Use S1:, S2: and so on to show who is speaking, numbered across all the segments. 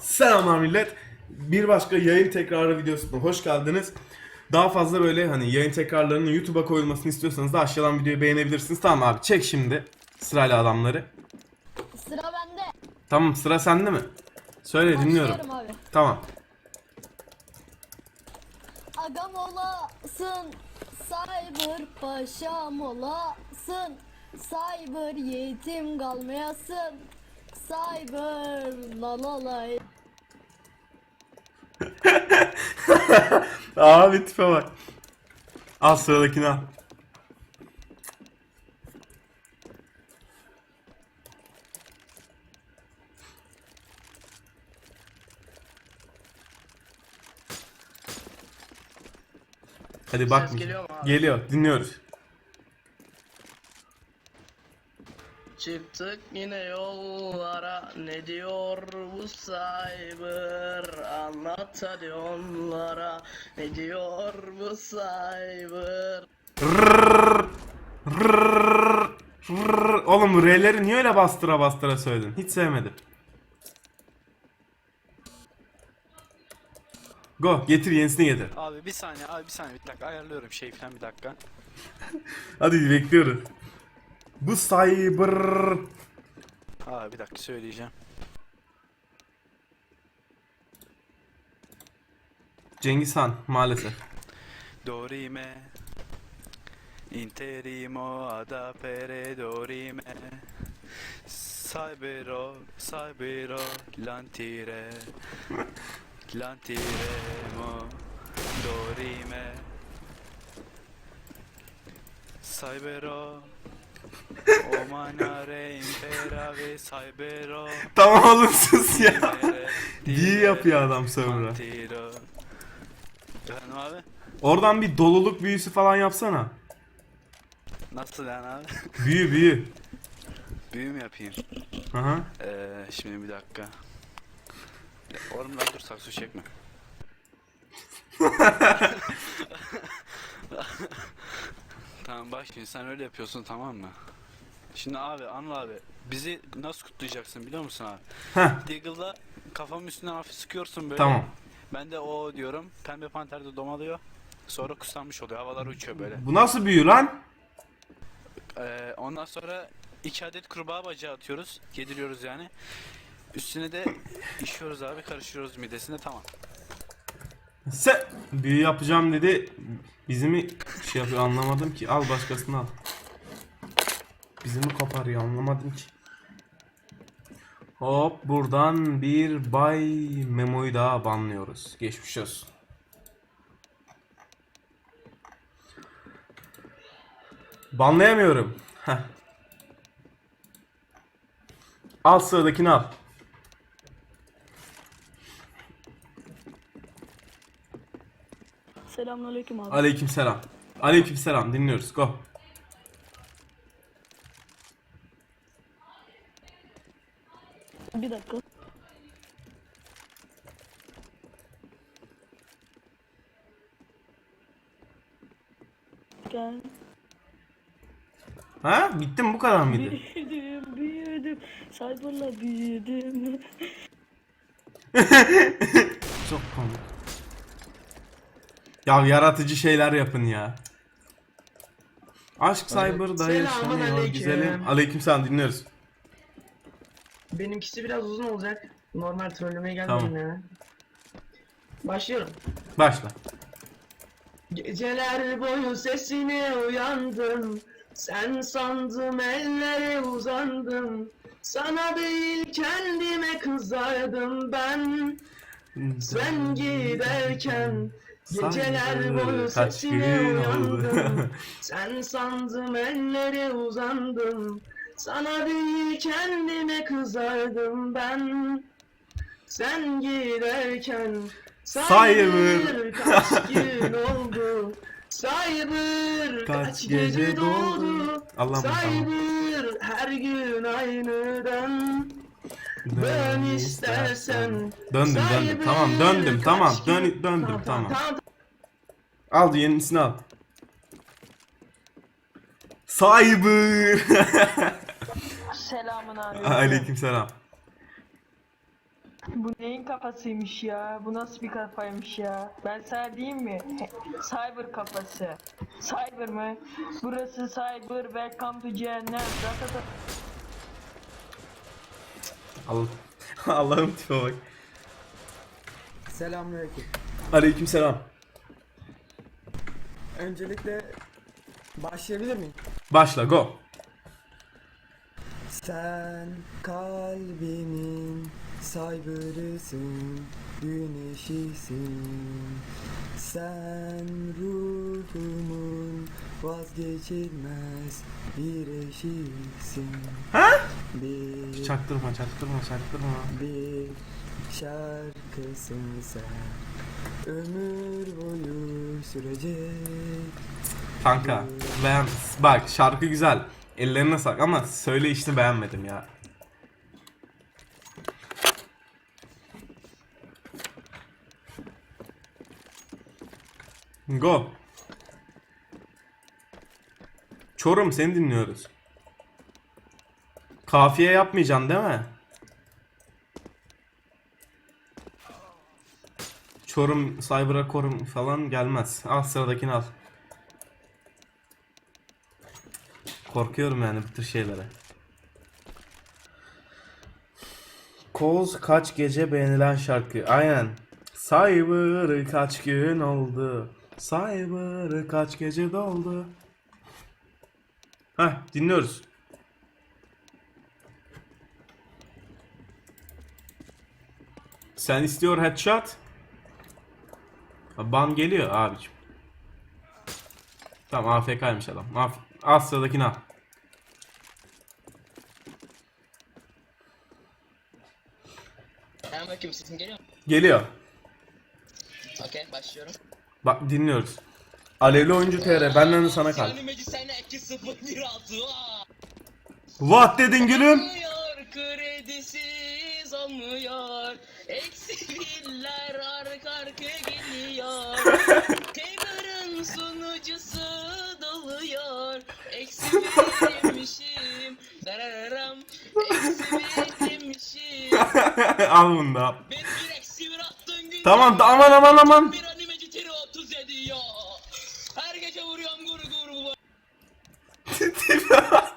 S1: Selamlar millet. Bir başka yayın tekrarı videosuna hoş geldiniz. Daha fazla böyle hani yayın tekrarlarının YouTube'a koyulmasını istiyorsanız da aşağıdan videoyu beğenebilirsiniz. Tamam abi çek şimdi sırayla adamları.
S2: Sıra bende.
S1: Tamam sıra sende mi? Söyle dinliyorum.
S2: Başlıyorum abi.
S1: Tamam.
S2: Agam olasın. Cyber paşam olasın. Cyber yetim kalmayasın. Cyber la la la.
S1: Abi tipe bak. Al sıradakini al. Hadi bak.
S3: Geliyor?
S1: Geliyor. Dinliyoruz.
S3: Çıktık yine yollara ne diyor bu cyber anlat hadi onlara ne diyor bu cyber
S1: Rrrr, rrrr, rrrr. Oğlum R'leri niye öyle bastıra bastıra söyledin? Hiç sevmedim. Go getir yenisini getir.
S4: Abi bir saniye abi bir saniye bir dakika ayarlıyorum şey falan bir dakika.
S1: Hadi bekliyoruz. Bu cyber.
S4: Abi bir dakika söyleyeceğim.
S1: Cengiz Han maalesef.
S4: Dorime. Interimo adapere dorime. Cybero Cybero Lantire. Lantiremo Dorime. Cybero
S1: Tamam oğlum sus ya. Diye yapıyor adam sonra.
S4: Efendim abi?
S1: Oradan bir doluluk büyüsü falan yapsana.
S4: Nasıl yani abi?
S1: Büyü büyü.
S4: Büyü mü yapayım?
S1: Aha.
S4: Ee, şimdi bir dakika. Oğlum lan dur saksı çekme. tamam bak şimdi sen öyle yapıyorsun tamam mı? Şimdi abi Anıl abi bizi nasıl kutlayacaksın biliyor musun abi?
S1: Heh.
S4: Deagle'da kafamın üstüne hafif sıkıyorsun böyle.
S1: Tamam.
S4: Ben de o diyorum. Pembe panter de domalıyor. Sonra kuslanmış oluyor. Havalar uçuyor böyle.
S1: Bu nasıl büyü lan?
S4: Ee, ondan sonra iki adet kurbağa bacağı atıyoruz. Yediriyoruz yani. Üstüne de işiyoruz abi. Karıştırıyoruz midesine tamam.
S1: Se büyü yapacağım dedi. Bizi mi şey yapıyor anlamadım ki. Al başkasını al. Bizi mi koparıyor anlamadım ki. Hop buradan bir Bay Memo'yu daha banlıyoruz. Geçmiş olsun. Banlayamıyorum. Heh. Al sıradakini al.
S5: Selamünaleyküm abi.
S1: Aleykümselam. Aleykümselam dinliyoruz. Go.
S5: Bir dakika. Gel.
S1: Ha? Bitti mi bu kadar mıydı?
S5: Büyüdüm, büyüdüm. Cyber'la büyüdüm.
S1: Çok komik. Ya yaratıcı şeyler yapın ya. Aşk Cyber'da
S3: Selamun
S1: yaşanıyor
S3: aleyküm.
S1: güzelim. Aleykümselam dinliyoruz.
S3: Benimkisi biraz uzun olacak normal trollemeye
S1: Tamam.
S3: gelmedim ya Başlıyorum
S1: Başla.
S3: Geceler boyu sesine uyandım Sen sandım ellere uzandım Sana değil kendime kızardım ben Sen giderken Geceler boyu sesine uyandım
S1: oldu.
S3: Sen sandım ellere uzandım Sana değil kendime kızardım ben Sen giderken
S1: Cyber.
S3: kaç gün oldu Cyber
S1: Kaç
S3: kaç,
S1: gece
S3: gece
S1: Allah'ım tamam.
S3: Cyber her gün aynıdan Dön istersen
S1: Döndüm döndüm. Tamam döndüm tamam. Dön, döndüm tamam.
S3: tamam
S1: Al yenisini al. Cyber.
S5: Selamun abi.
S1: Aleykümselam.
S6: Bu neyin kafasıymış ya? Bu nasıl bir kafaymış ya? Ben sana diyeyim mi? Cyber kafası. Cyber mı? Burası Cyber. Welcome to cehennem. Ratata-
S1: Allah Allah'ım tipe bak.
S7: Selamünaleyküm.
S1: Aleykümselam.
S7: Öncelikle başlayabilir miyim?
S1: Başla go.
S7: Sen kalbimin saygırısın, güneşisin. Sen ruhumun vazgeçilmez bir eşisin.
S1: Ha?
S7: Bir,
S1: Çaktırma çaktırma çaktırma.
S7: bir şarkısın sen. Ömür boyu sürecek.
S1: Kanka beğen bak şarkı güzel. Ellerine sak ama söyle işte beğenmedim ya. Go. Çorum seni dinliyoruz. Kafiye yapmayacaksın değil mi? Çorum, Cyber'a korum falan gelmez. Al sıradakini al. Korkuyorum yani bu tür şeylere. Koz kaç gece beğenilen şarkı. Aynen. Cyber kaç gün oldu. Cyber kaç gece doldu. Heh dinliyoruz. Sen istiyor headshot. Ban geliyor abicim. Tamam AFK'ymış adam. Af al sıradakini al.
S8: Selamünaleyküm sesim geliyor mu?
S1: Geliyor.
S8: Okey başlıyorum.
S1: Bak dinliyoruz. Alevli oyuncu TR benden de sana kalp.
S8: Animeci sene 2-0-1-6
S1: What dedin gülüm?
S8: Kredisiz olmuyor Eksi birler arka arka geliyor Gamer'ın sunucusu doluyor Eksi bir demişim Darararam Eksi
S1: al bunu da. al.
S8: Ben bir eksi bir attın gün
S1: Tamam da aman aman aman.
S8: Bir animeci tiri 37 ya Her gece vuruyorum guru guru
S1: bak.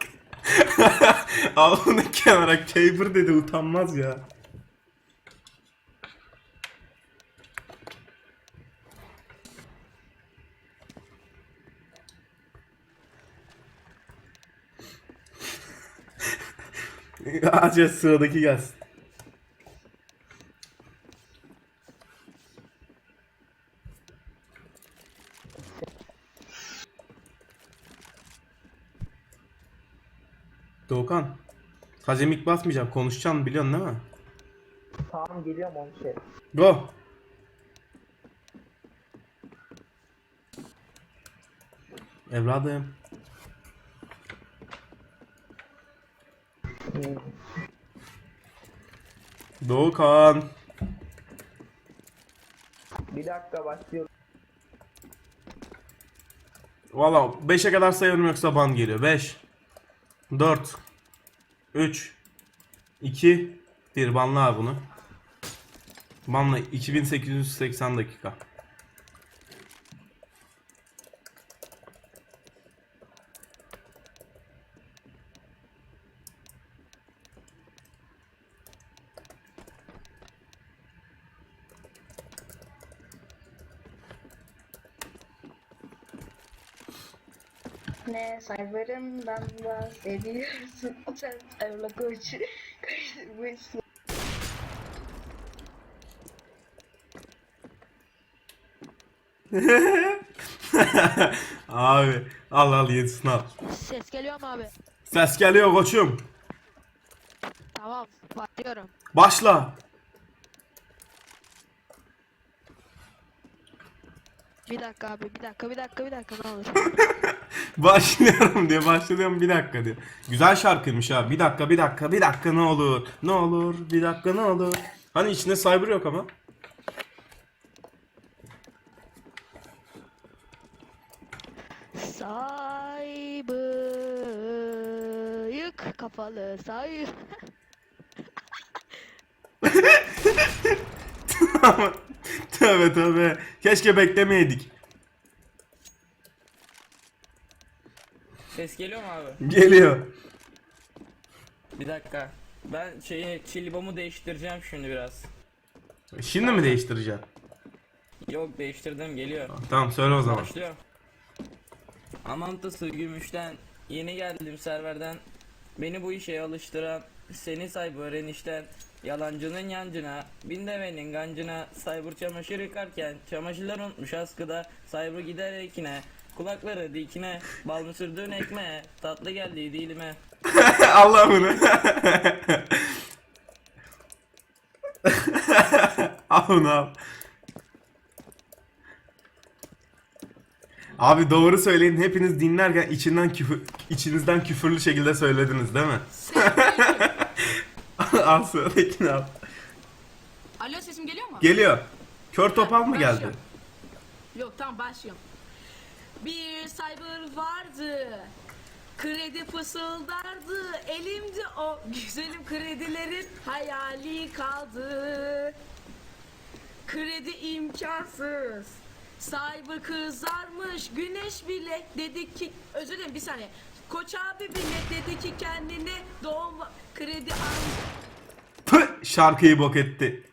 S1: al bunu kenara. Caper dedi utanmaz ya. Acil sıradaki gelsin. Doğukan. Hazemik basmayacağım. Konuşacağım biliyorsun değil mi?
S3: Tamam geliyorum onu şey.
S1: Go. Evladım. Doğukan.
S3: Bir dakika başlıyorum.
S1: Valla 5'e kadar sayıyorum yoksa ban geliyor. 5 4 3 2 1 banla bunu. Banla. 2880 dakika.
S9: Ne sayfarımdan bahsediyorsun sen evla koç kaçırmışsın
S1: abi al al yedisini al.
S10: Ses geliyor mu abi?
S1: Ses geliyor koçum.
S10: Tamam, başlıyorum.
S1: Başla.
S10: Bir dakika abi, bir dakika, bir dakika, bir dakika ne olur.
S1: Başlıyorum diye başlıyorum bir dakika diyor. Güzel şarkıymış ha. Bir dakika bir dakika bir dakika ne olur. Ne olur bir dakika ne olur. Hani içinde cyber yok ama.
S10: Say bıyık kafalı say.
S1: tövbe tövbe. Keşke beklemeydik.
S11: Ses geliyor mu abi?
S1: Geliyor.
S11: Bir dakika. Ben şeyi çilibomu değiştireceğim şimdi biraz.
S1: Şimdi mi değiştireceğim?
S11: Yok değiştirdim geliyor.
S1: Tamam söyle o zaman.
S11: Başlıyor. Amantısı gümüşten yeni geldim serverden. Beni bu işe alıştıran seni cyber enişten Yalancının yancına, bin devenin gancına, cyber çamaşır yıkarken, çamaşırlar unutmuş askıda, cyber gider ekine, kulakları dikine, bal mı sürdüğün ekmeğe, tatlı geldi dilime.
S1: Allah bunu. al bunu al. Abi doğru söyleyin hepiniz dinlerken içinden küfür, içinizden küfürlü şekilde söylediniz değil mi? al sıradakini al.
S12: Alo sesim geliyor mu?
S1: Geliyor. Kör topal mı geldi?
S12: Başlıyorum. Yok tamam başlıyorum. Bir cyber vardı. Kredi fısıldardı. Elimde o güzelim kredilerin hayali kaldı. Kredi imkansız. Cyber kızarmış. Güneş bile dedi ki özür dilerim bir saniye. Koç abi bile dedi ki kendine doğum kredi al.
S1: Şarkıyı bok etti.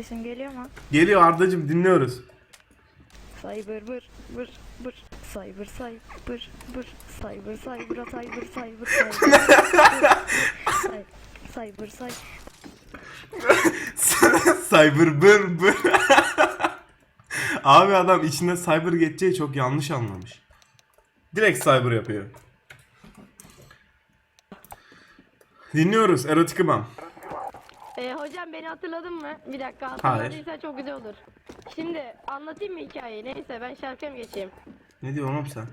S5: Sesim geliyor mu?
S1: Geliyor Ardacım dinliyoruz.
S5: Cyber bır bır bır Cyber cyber bır Cyber cyber cyber cyber cyber Cyber cyber
S1: cyber bır bır. Abi adam içinde cyber geçeceği çok yanlış anlamış. Direkt cyber yapıyor. Dinliyoruz erotik imam.
S13: Ee, hocam beni hatırladın mı? Bir dakika
S1: Hayır.
S13: hatırladıysa çok güzel olur. Şimdi anlatayım mı hikayeyi? Neyse ben şarkıya mı geçeyim?
S1: Ne diyorsun oğlum sen?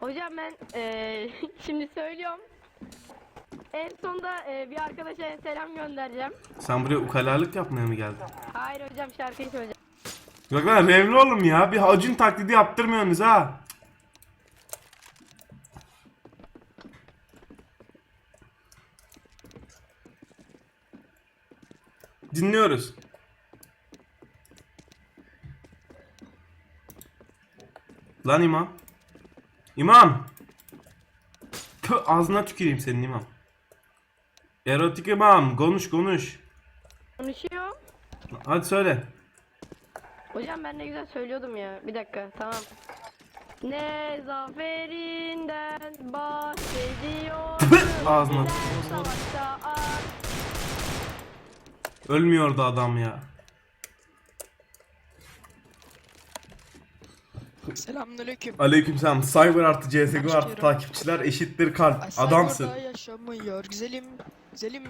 S13: Hocam ben eee, şimdi söylüyorum. En sonda eee, bir arkadaşa selam göndereceğim.
S1: Sen buraya ukalalık yapmaya mı geldin?
S13: Hayır hocam şarkıyı söyleyeceğim.
S1: Yok lan revli oğlum ya. Bir Acun taklidi yaptırmıyorsunuz ha. Dinliyoruz. Lan imam. İmam. Tüh, ağzına tüküreyim senin imam. Erotik imam konuş konuş.
S13: Konuşuyor.
S1: Hadi söyle.
S13: Hocam ben ne güzel söylüyordum ya. Bir dakika tamam. Ne zaferinden bahsediyor.
S1: Ağzına
S13: ar-
S1: Ölmüyordu adam ya.
S10: Selamünaleyküm.
S1: Aleykümselam. Cyber artı CSGO artı takipçiler eşittir kalp.
S10: Ay,
S1: Adamsın.
S10: Cyber'da yaşamıyor güzelim. Güzelim.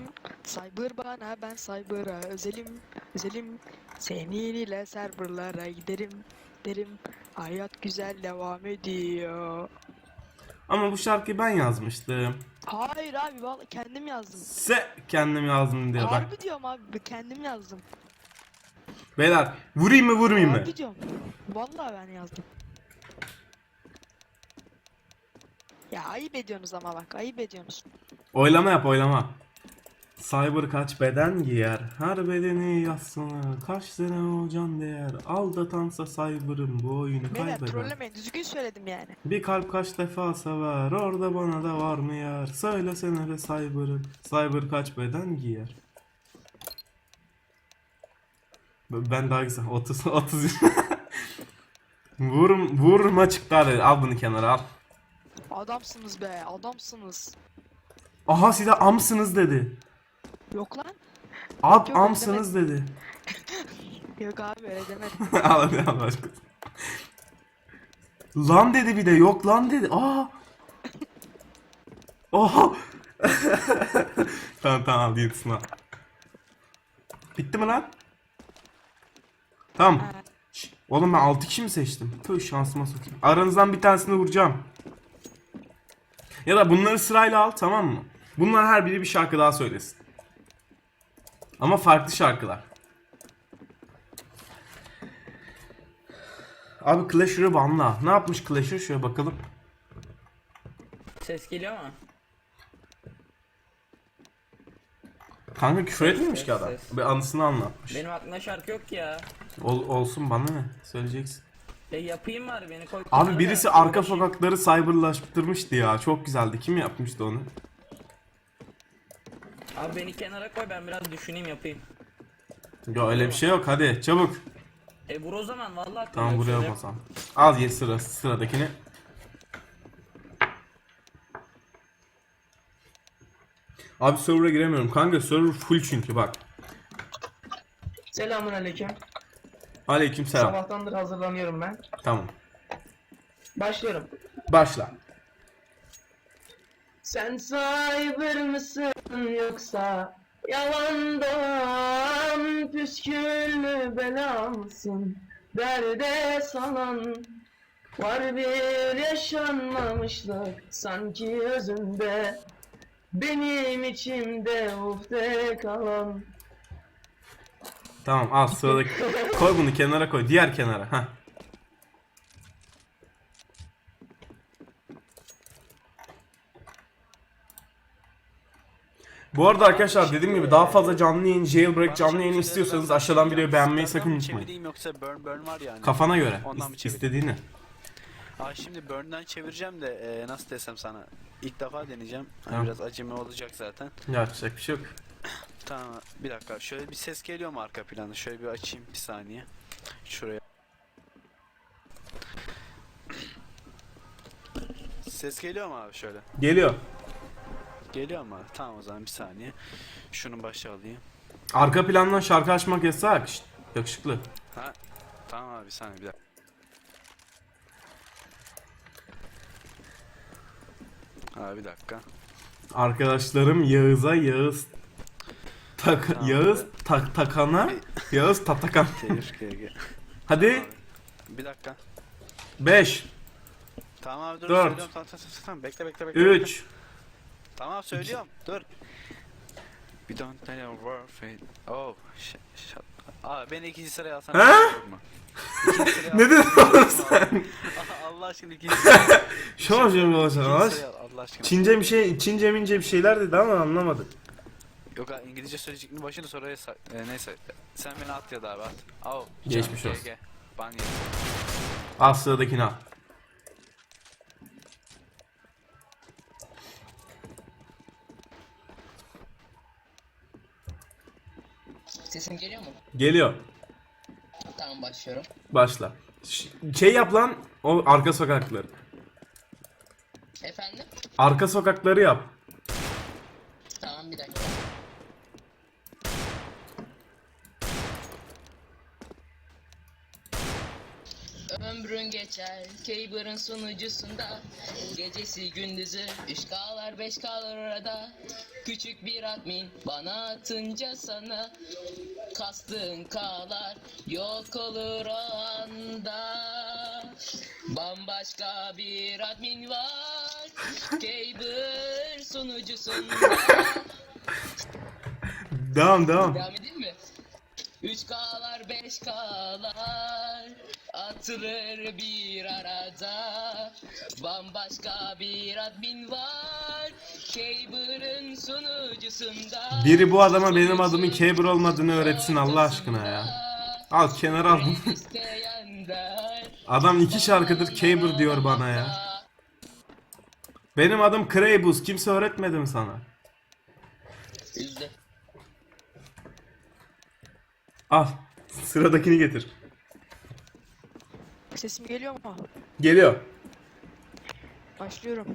S10: Cyber bana ben Cyber'a özelim. Özelim. Senin ile serverlara giderim. Derim. Hayat güzel devam ediyor.
S1: Ama bu şarkıyı ben yazmıştım.
S10: Hayır abi vallahi kendim yazdım.
S1: Se kendim yazdım diyor bak.
S10: Harbi diyorum abi kendim yazdım.
S1: Beyler vurayım mı vurmayayım mı?
S10: Harbi diyorum. Vallahi ben yazdım. Ya ayıp ediyorsunuz ama bak ayıp ediyorsunuz.
S1: Oylama yap oylama. Cyber kaç beden giyer? Her bedeni yazsana. Kaç sene o can değer? Aldatansa Cyber'ın bu oyunu
S10: Beyler
S1: kaybeder.
S10: trollemeyin düzgün söyledim yani.
S1: Bir kalp kaç defa sever? Orada bana da var mı yer? Söylesene be Cyber'ın. Cyber kaç beden giyer? Ben daha güzel. 30 30. Vur, vurma çıktı hadi. Al bunu kenara al.
S10: Adamsınız be adamsınız.
S1: Aha size amsınız dedi.
S10: Yok lan.
S1: Ab
S10: Yok,
S1: amsınız dedi.
S10: Yok abi öyle demedim.
S1: al hadi al başka. Lan dedi bir de yok lan dedi. Aa. Oha. tamam tamam al diyetisini al. Bitti mi lan? Tamam. Şş, Oğlum ben 6 kişi mi seçtim? Tüh şansıma sokayım. Aranızdan bir tanesini vuracağım. Ya da bunları sırayla al tamam mı? Bunlar her biri bir şarkı daha söylesin. Ama farklı şarkılar. Abi Clasher'ı banla. Ne yapmış Clasher? Şöyle bakalım.
S11: Ses geliyor mu?
S1: Kanka küfür etmemiş ki adam.
S11: ses.
S1: Bir anısını anlatmış.
S11: Benim aklımda şarkı yok ki ya.
S1: Ol- olsun bana ne? Söyleyeceksin.
S11: E yapayım var beni koy.
S1: Abi birisi arka sokakları cyberlaştırmıştı ya. Çok güzeldi. Kim yapmıştı onu?
S11: Abi beni kenara koy ben biraz düşüneyim yapayım.
S1: Ya öyle bir şey yok. Hadi çabuk.
S11: E vur o zaman vallahi.
S1: Tamam buraya
S11: söyle.
S1: basam. Al ye sıra sıradakini. Abi server'a giremiyorum. Kanka server full çünkü bak.
S3: Selamun aleyküm.
S1: Aleykümselam.
S3: Sabahtandır hazırlanıyorum ben.
S1: Tamam.
S3: Başlıyorum.
S1: Başla.
S3: Sen cyber mısın yoksa yalandan püsküllü bela mısın? Derde salan var bir yaşanmamışlık sanki özünde benim içimde ufte kalan
S1: Tamam al sıradaki. koy bunu kenara koy. Diğer kenara. Heh. Bu arada arkadaşlar dediğim gibi daha fazla canlı yayın, jailbreak canlı yayını istiyorsanız aşağıdan videoyu beğenmeyi sakın unutmayın.
S4: Çevireyim yoksa burn burn var yani.
S1: Kafana göre.
S4: Ondan mı
S1: is-
S4: çevireyim?
S1: istediğini.
S4: Aa şimdi burn'dan çevireceğim de e, nasıl desem sana. İlk defa deneyeceğim. Hani
S1: Tamam.
S4: biraz acemi olacak zaten.
S1: Yapacak bir şey yok.
S4: Tamam bir dakika. Şöyle bir ses geliyor mu arka planda? Şöyle bir açayım bir saniye. Şuraya. Ses geliyor mu abi şöyle?
S1: Geliyor.
S4: Geliyor abi? Tamam o zaman bir saniye. Şunun başı alayım.
S1: Arka plandan şarkı açmak yasak. Şşt, yakışıklı.
S4: Ha tamam abi bir saniye bir dakika. Abi bir dakika.
S1: Arkadaşlarım Yağız'a Yağız tak
S4: Tamam.
S1: Yağız tak takana Yağız tatakan. Hadi
S4: Bir dakika.
S1: 5
S4: Tamam abi dur
S1: Dört.
S4: söylüyorum. Tamam, tamam, tamam, tamam. Bekle bekle bekle. bekle.
S1: 3
S4: Tamam söylüyorum. Dur. We don't tell your warfare. Oh. Ş ş Aa beni ikinci sıraya alsana.
S1: Ha? Ne dedin oğlum
S4: mu?
S1: sen?
S4: Allah aşkına ikinci sıraya.
S1: Şu an şey
S4: sıraya al, Allah aşkına.
S1: Çince bir şey Çince mince bir şeyler dedi ama anlamadım.
S4: Yok abi İngilizce söyleyecek mi başını sonra e, neyse. Sen beni at ya da abi at. Oh.
S1: Geçmiş olsun.
S4: Ban yedim.
S1: Al sıradakini al.
S8: Sesim geliyor mu?
S1: Geliyor.
S8: Tamam başlıyorum.
S1: Başla. Ş- Şey yap lan o arka sokakları.
S8: Efendim?
S1: Arka sokakları yap.
S8: Tamam bir dakika. Ömrün geçer Keyber'ın sunucusunda. Gecesi gündüzü 3K'lar 5K'lar orada Küçük bir admin bana atınca sana. Kastığın K'lar yok olur o anda. Bambaşka bir admin var Keyber sunucusunda.
S1: Devam devam.
S8: Devam edeyim mi? 3K'lar 5K'lar atılır bir arada Bambaşka bir admin var Keyber'ın sunucusunda
S1: Biri bu adama benim adımın Caber olmadığını öğretsin Allah aşkına ya. Al kenara al bunu. Adam iki şarkıdır Caber diyor bana ya. Benim adım Kraybus. Kimse öğretmedi mi sana? Al. Sıradakini getir.
S10: Sesim geliyor mu?
S1: Geliyor.
S10: Başlıyorum.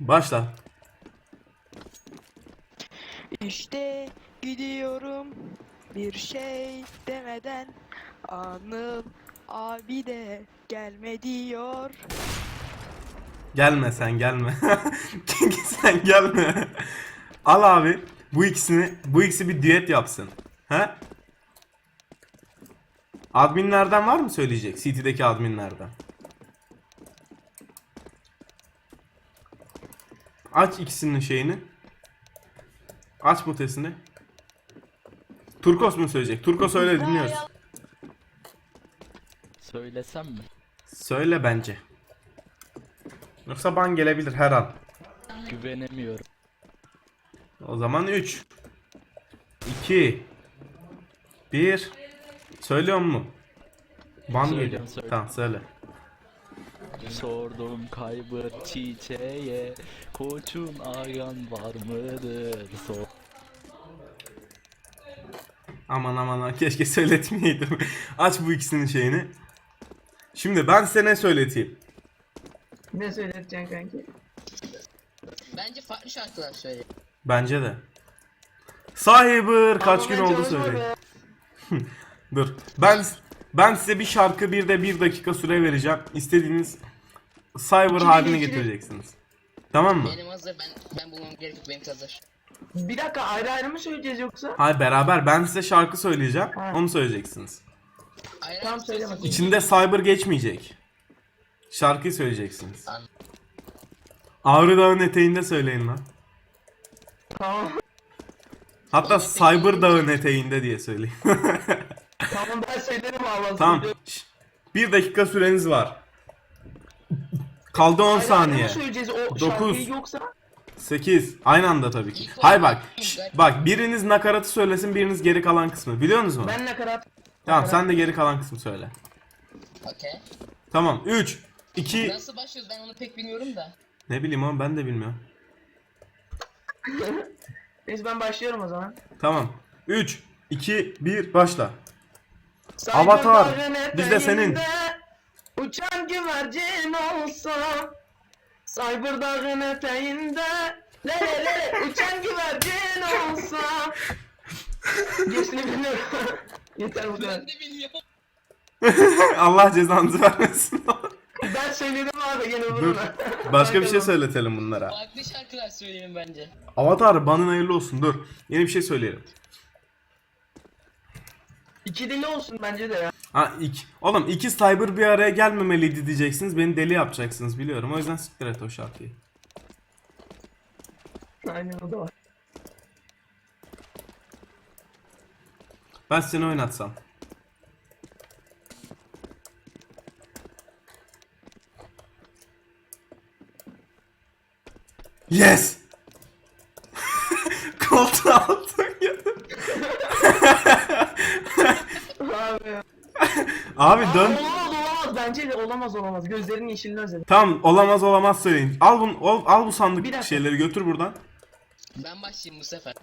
S1: Başla.
S10: İşte gidiyorum bir şey demeden Anıl abi de gelme diyor.
S1: Gelme sen gelme. sen gelme. Al abi. Bu ikisini bu ikisi bir düet yapsın. He? Adminlerden var mı söyleyecek? CT'deki adminlerden. Aç ikisinin şeyini. Aç mutesini. Turkos mu söyleyecek? Turkos söyle dinliyoruz.
S14: Söylesem mi?
S1: Söyle bence. Yoksa ban gelebilir her an.
S14: Güvenemiyorum.
S1: O zaman 3 2 1 Söylüyor mu? Ban
S14: Söylüyorum,
S1: geliyor.
S14: söyle.
S1: Tamam söyle.
S14: Sordum kaybır çiçeğe Koçun ayan var mıdır? Sor
S1: Aman aman aman, keşke söyletmeyeydim. Aç bu ikisinin şeyini. Şimdi ben size ne söyleteyim?
S3: Ne söyleteceksin kanki?
S8: Bence farklı şarkılar söyle.
S1: Bence de. Cyber kaç
S3: Ama
S1: gün oldu söyle.
S3: be.
S1: Dur. Ben ben size bir şarkı bir de bir dakika süre vereceğim. İstediğiniz Cyber haline getireceksiniz. Tamam mı?
S8: Benim hazır ben ben bulmam gerek yok benim hazır.
S3: Bir dakika ayrı ayrı mı söyleyeceğiz yoksa?
S1: Hayır beraber ben size şarkı söyleyeceğim.
S3: Ha.
S1: Onu söyleyeceksiniz.
S8: Ayrı
S3: Tamam
S8: ayrı
S3: söyle bakayım.
S1: İçinde Cyber geçmeyecek. Şarkıyı söyleyeceksiniz.
S8: Anladım.
S1: Ağrı Dağı'nın eteğinde söyleyin lan.
S3: Tamam.
S1: Hatta Cyber Dağı'nın eteğinde diye söyleyin.
S3: tamam ben söylerim Allah'ım.
S1: tamam. Bir dakika süreniz var. Kaldı 10
S3: Ayrı ayrı
S1: saniye.
S3: söyleyeceğiz o
S1: Dokuz.
S3: şarkıyı yoksa?
S1: 8. Aynı anda tabii ki. Hayır bak. bak biriniz nakaratı söylesin biriniz geri kalan kısmı. Biliyor musunuz?
S3: Ben nakarat.
S1: Tamam sen de geri kalan kısmı söyle.
S8: Okey.
S1: Tamam 3 2
S8: Nasıl başlıyoruz ben onu pek bilmiyorum da.
S1: Ne bileyim oğlum ben de bilmiyorum.
S3: Neyse ben başlıyorum o zaman.
S1: Tamam. 3 2 1 başla. Avatar, biz de senin.
S3: Uçan güvercin olsam Cyber dağın eteğinde Le le le uçan güvercin olsam Gerisini bilmiyorum Yeter bu kadar.
S1: Allah cezanızı vermesin.
S3: Ben söyledim abi gene bunu
S1: Başka bir şey söyletelim bunlara.
S8: Farklı şarkılar söyleyelim bence.
S1: Avatar banın hayırlı olsun dur. Yeni bir şey söyleyelim.
S3: İki dili olsun bence de ya
S1: Ha iki. Oğlum iki cyber bir araya gelmemeliydi diyeceksiniz. Beni deli yapacaksınız biliyorum. O yüzden siktir et o şarkıyı.
S3: Aynen o da var
S1: Ben seni oynatsam. Yes! Koltuğa altın yedim.
S3: Abi
S1: Abi dön.
S3: Olamaz olamaz bence de olamaz olamaz gözlerinin yeşilini özledim
S1: Tamam olamaz olamaz söyleyin. Al bunu al, al bu
S3: Bir
S1: sandık şeyleri götür buradan.
S8: Ben başlayayım bu sefer.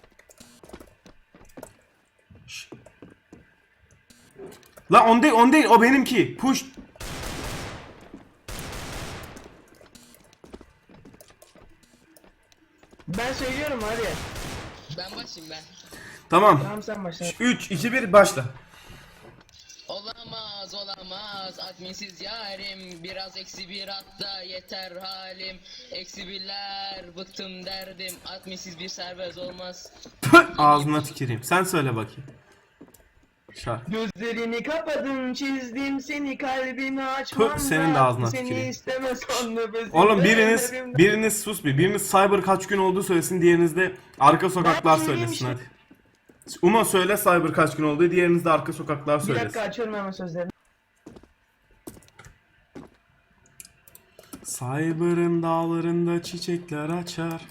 S1: La on değil on değil o benimki. Push.
S3: Ben söylüyorum hadi
S8: Ben başlayayım ben.
S1: Tamam.
S3: Tamam sen başla
S1: 3 2 1 başla.
S8: Olamaz olamaz adminsiz yarim Biraz eksi bir hatta yeter halim Eksi birler bıktım derdim Adminsiz bir serbest olmaz
S1: Ağzına tüküreyim. Sen söyle bakayım. Şarkı.
S3: Gözlerini kapadın çizdim seni kalbimi açmam
S1: senin de ağzına
S3: Seni
S1: tüküreyim.
S3: istemesen nefesim
S1: Oğlum biriniz
S3: ellerimden-
S1: biriniz sus bir. Biriniz Cyber kaç gün oldu söylesin. Diğeriniz de arka sokaklar
S3: Ben
S1: söylesin hadi. Uma söyle Cyber kaç gün oldu. Diğeriniz de arka sokaklar
S3: Bir
S1: söylesin.
S3: dakika açıyorum hemen sözlerini
S1: Cyber'ın dağlarında çiçekler açar.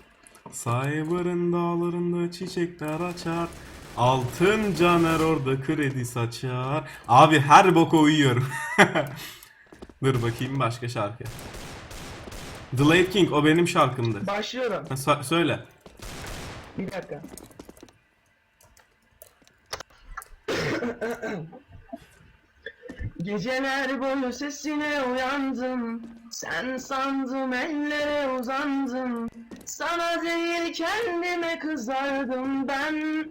S1: Cyber'ın dağlarında çiçekler açar. Altın caner orada kredi saçar. Abi her boka uyuyorum. Dur bakayım başka şarkı. The Late King o benim şarkımdı.
S3: Başlıyorum
S1: Ha, sö- söyle.
S3: Bir dakika Geceler boyu sesine uyandım Sen sandım ellere uzandım Sana değil kendime kızardım ben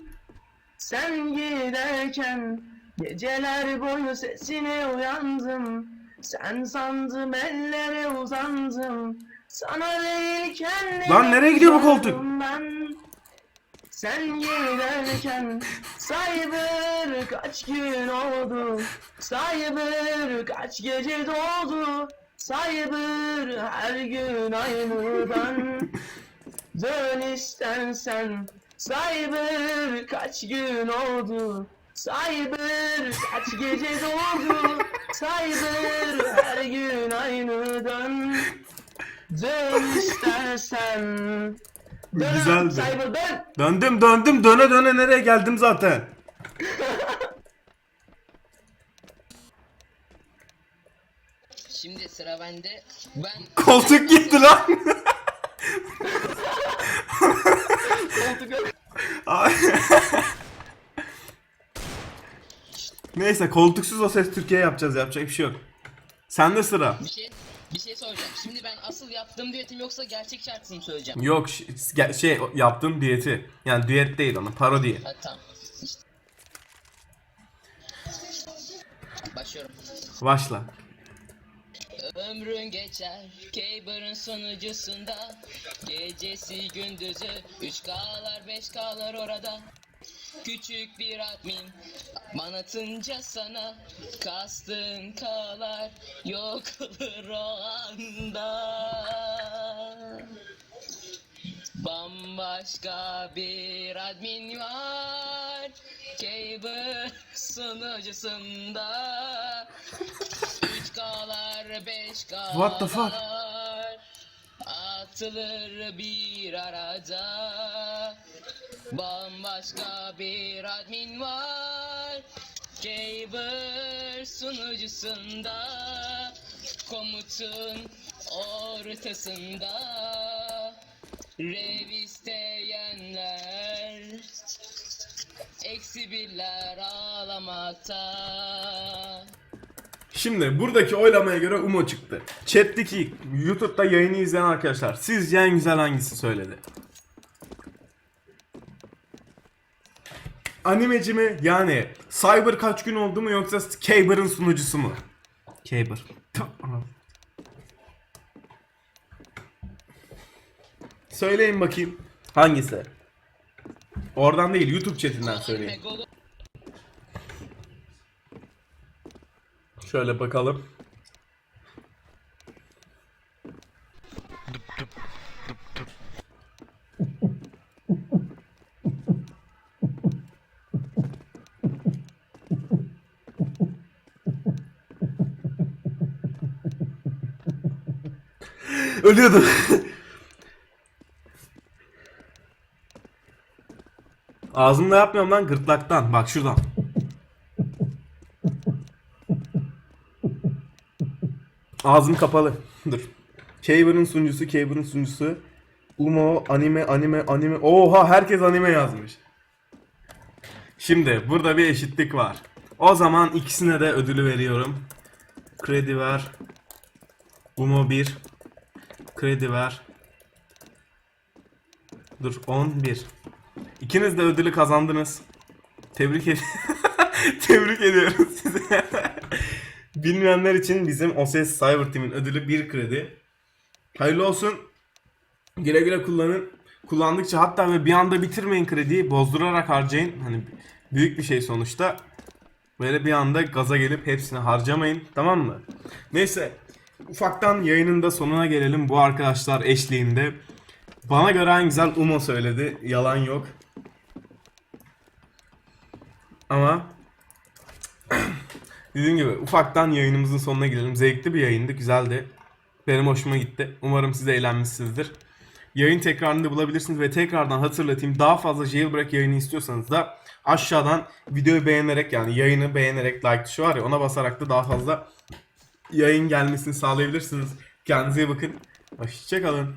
S3: Sen giderken Geceler boyu sesine uyandım. Sen sandım ellere uzandım. Sana değil kendime
S1: Lan nereye gidiyor bu koltuk?
S3: Ben. Sen giderken Cyber kaç gün oldu? Cyber kaç gece doldu? Cyber her gün aynıdan. Dön istersen Cyber kaç gün oldu Cyber kaç gece doldu Cyber her gün aynıdan Dön istersen Dön
S1: Güzeldi.
S3: Cyber dön.
S1: Döndüm döndüm döne döne nereye geldim zaten.
S8: Şimdi sıra bende. Ben
S1: Koltuk gitti lan. Neyse koltuksuz o ses Türkiye yapacağız yapacak bir şey yok. Sende sıra.
S8: bir şey bir şey soracağım. Şimdi ben asıl yaptığım düetim yoksa gerçek şarkısını söyleyeceğim?
S1: Yok ş- ge- şey o- yaptığım diyeti. Yani düet değil onu parodi.
S8: Ha, tamam. Başlıyorum.
S1: Başla.
S8: Ömrün geçer. Caber'ın sonucusunda Gecesi gündüzü 3K'lar 5K'lar orada. Küçük bir admin Manatınca sana Kastın K'lar Yok olur o anda. Bambaşka bir admin var. Caber sunucusunda 3K'lar 5K'lar
S1: What the fuck?
S8: Atılır bir arada. Bambaşka bir admin var. Caber sunucusunda Komutun ortasında. Rev isteyenler Eksi birler ağlamakta
S1: Şimdi buradaki oylamaya göre Umo çıktı. Chat'teki YouTube'da yayını izleyen arkadaşlar sizce en güzel hangisi söyledi? Animeci mi? Yani Cyber kaç gün oldu mu yoksa Caber'ın sunucusu mu? Caber. Söyleyin bakayım. Hangisi? Oradan değil YouTube chatinden söyleyin. Şöyle bakalım. Ölüyordum. Ağzımda yapmıyorum lan gırtlaktan. Bak şuradan. Ağzım kapalı. Dur. Caber'ın sunucusu, Caber'ın sunucusu. Umo, anime, anime, anime. Oha herkes anime yazmış. Şimdi burada bir eşitlik var. O zaman ikisine de ödülü veriyorum. Kredi ver. Umo 1. Kredi ver. Dur 11. İkiniz de ödülü kazandınız. Tebrik ed Tebrik ediyorum sizi. Bilmeyenler için bizim OSS Cyber Team'in ödülü 1 kredi. Hayırlı olsun. Güle güle kullanın. Kullandıkça hatta ve bir anda bitirmeyin krediyi. Bozdurarak harcayın. Hani büyük bir şey sonuçta. Böyle bir anda gaza gelip hepsini harcamayın. Tamam mı? Neyse. Ufaktan yayının da sonuna gelelim. Bu arkadaşlar eşliğinde. Bana göre en güzel Umo söyledi. Yalan yok. Ama Dediğim gibi ufaktan yayınımızın sonuna gelelim. Zevkli bir yayındı, güzeldi. Benim hoşuma gitti. Umarım siz de eğlenmişsinizdir. Yayın tekrarını bulabilirsiniz ve tekrardan hatırlatayım. Daha fazla jailbreak yayını istiyorsanız da aşağıdan videoyu beğenerek yani yayını beğenerek like tuşu var ya ona basarak da daha fazla yayın gelmesini sağlayabilirsiniz. Kendinize iyi bakın. Hoşçakalın.